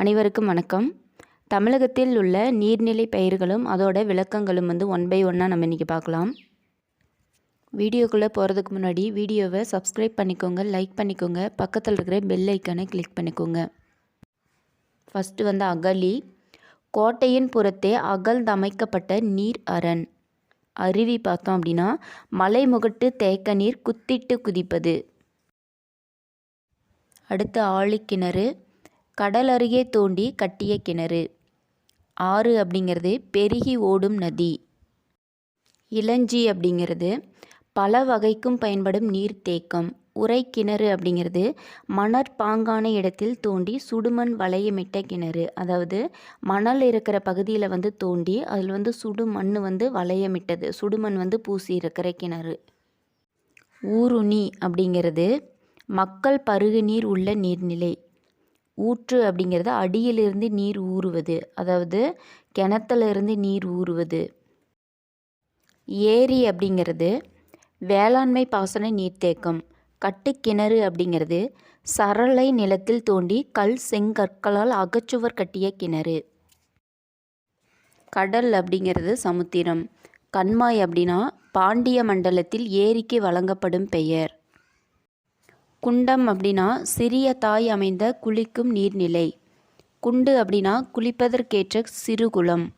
அனைவருக்கும் வணக்கம். தமிழகத்தில் உள்ள நீர்நிலை பயிர்களும் அதோட விளக்கங்களும் வந்து ஒன் பை ஒன்னாக நம்ம இன்றைக்கி பார்க்கலாம். வீடியோக்குள்ளே போகிறதுக்கு முன்னாடி வீடியோவை சப்ஸ்கிரைப் பண்ணிக்கோங்க லைக் பண்ணிக்கோங்க பக்கத்தில் இருக்கிற பெல் ஐக்கானை கிளிக் பண்ணிக்கோங்க. ஃபஸ்ட்டு வந்து அகலி. கோட்டையின் புறத்தே அகழ்ந்தமைக்கப்பட்ட நீர் அரண். அருவி பார்த்தோம் அப்படின்னா மலைமுகட்டு தேக்க நீர் குத்திட்டு குதிப்பது. அடுத்து ஆழிக்கிணறு. கடல் அருகே தோண்டி கட்டிய கிணறு. ஆறு அப்படிங்கிறது பெருகி ஓடும் நதி. இளஞ்சி அப்படிங்கிறது பல வகைக்கும் பயன்படும் நீர்த்தேக்கம் உரை கிணறு அப்படிங்கிறது மணற்பாங்கான இடத்தில் தோண்டி சுடுமண் வளையமிட்ட கிணறு. அதாவது மணல் இருக்கிற பகுதியில் வந்து தோண்டி அதில் வந்து சுடுமண் வந்து வளையமிட்டது. சுடுமண் வந்து பூசி இருக்கிற கிணறு. ஊருணி அப்படிங்கிறது மக்கள் பருகு நீர் உள்ள நீர்நிலை. ஊற்று அப்படிங்கிறது அடியிலிருந்து நீர் ஊறுவது அதாவது கிணத்துலேருந்து நீர் ஊறுவது. ஏரி அப்படிங்கிறது வேளாண்மை பாசன நீர்த்தேக்கம் கட்டுக்கிணறு அப்படிங்கிறது சரளை நிலத்தில் தோண்டி கல் செங்கற்களால் அகச்சுவர் கட்டிய கிணறு. கடல் அப்படிங்கிறது சமுத்திரம் கண்மாய் அப்படின்னா பாண்டிய மண்டலத்தில் ஏரிக்கு வழங்கப்படும் பெயர். குண்டம் அப்படின்னா சிறிய தாய் அமைந்த குளிக்கும் நீர்நிலை. குண்டு அப்படின்னா குளிப்பதற்கேற்ற சிறுகுளம்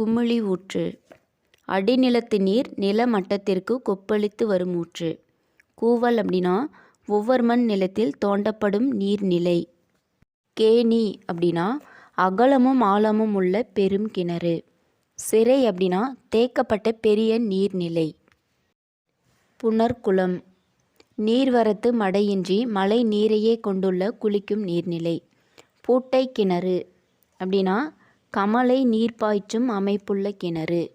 குமிழி ஊற்று. அடிநிலத்து நீர் நில மட்டத்திற்கு கொப்பளித்து வரும் ஊற்று. கூவல் அப்படின்னா ஒவ்வொரு மண் நிலத்தில் தோண்டப்படும் நீர்நிலை. கேணி அப்படின்னா அகலமும் ஆழமும் உள்ள பெரும் கிணறு. சிறை அப்படின்னா தேக்கப்பட்ட பெரிய நீர்நிலை. புனர்குளம். நீர்வரத்து மடையின்றி மழை நீரையே கொண்டுள்ள குளிக்கும் நீர்நிலை. பூட்டை கிணறு. அப்படின்னா கமலை நீர் பாய்ச்சும் அமைப்புள்ள கிணறு.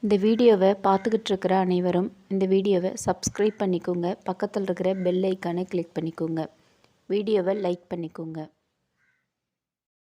இந்த வீடியோவை பார்த்துக்கிட்டு இருக்கிற அனைவரும் இந்த வீடியோவை சப்ஸ்கிரைப் பண்ணிக்கோங்க. பக்கத்தில் இருக்கிற பெல் ஐக்கானை கிளிக் பண்ணிக்கோங்க. வீடியோவை லைக் பண்ணிக்கோங்க.